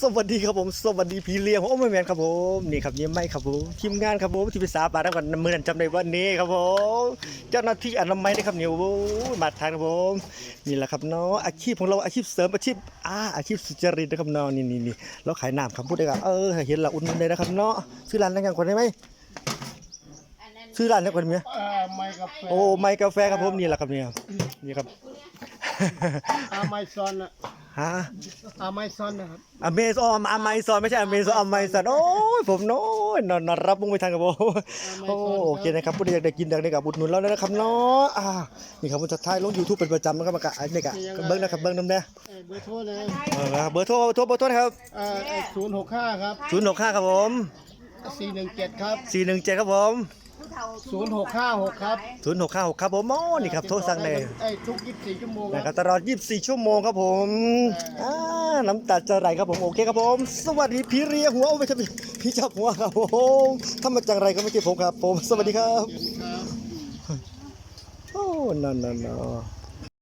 สวัสดีครับผม สวัสดีพี่เลี้ยงผมโอ้ไม่แมนครับผมนี่ครับยิ้มไม่ครับผมทีมงานครับผมที่ไปสาบานแล้วก่อนมือนั้นจำได้วันนี้ครับผมเจ้าหน้าที่อนามัยนะครับเนี่ยโอ้ยมาทางครับผมนี่แหละครับเนาะอาชีพของเราอาชีพเสริมอาชีพอ่าอาชีพสุจริตนะครับเนาะนี่นี่นี่เราขายน้ำครับพูดได้กับเออเห็นละอุ่นนเลยนะครับเนาะชื่อร้านอะไรกันคนได้ไหมชื่อร้านอะไรคนมีไหมอ่าไมกาแฟโอ้ไมกาแฟครับผมนี่แหละครับเนี่ยนี่ครับอาไมซอนอะ ฮะอาไมซอนนะครับอเมซอนอเมซอนไม่ใช่อเมซอนอเมซอนโอ้ยผมโน้ยนอนนอนรับมุ้งไปทางกับผมโอ้โอเคนะครับผู้ใดอยากได้กินอยากได้กับบุญหนุนแล้วนะครับเนาะอ่านี่ครับผมจะถ่ายลง YouTube เป็นประจำนะครับมากะอันนี้กะเบิ้งนะครับเบิ้งน้ำแน่เอ่อเบอร์โทรเลยเออครับเบอร์โทรเบอร์โทรเบอร์โทรนะครับศูนย์หกห้าครับ065ครับผมสี่หนึ่งเจ็ดครับ417ครับผม ศูนย์หกห้าหกครับ0656ครับผมโอ้นี่ครับโทรสั่งได้ไอ้ทุกยี่สิบสี่ชั่วโมงนะคครัรับบตลอด 24 ชั่วโมงครับผมอ่าน้ำตาจะไหลครับผมโอเคครับผม สวัสดีพี่เรียหัวโอ้ไม่ใช่พี่พี่เจ้าหัวครับผมถ้ามาจากไรก็ไม่ใช่ผมครับผม สวัสดีครับครับโอ้นั่นนั่นนั่น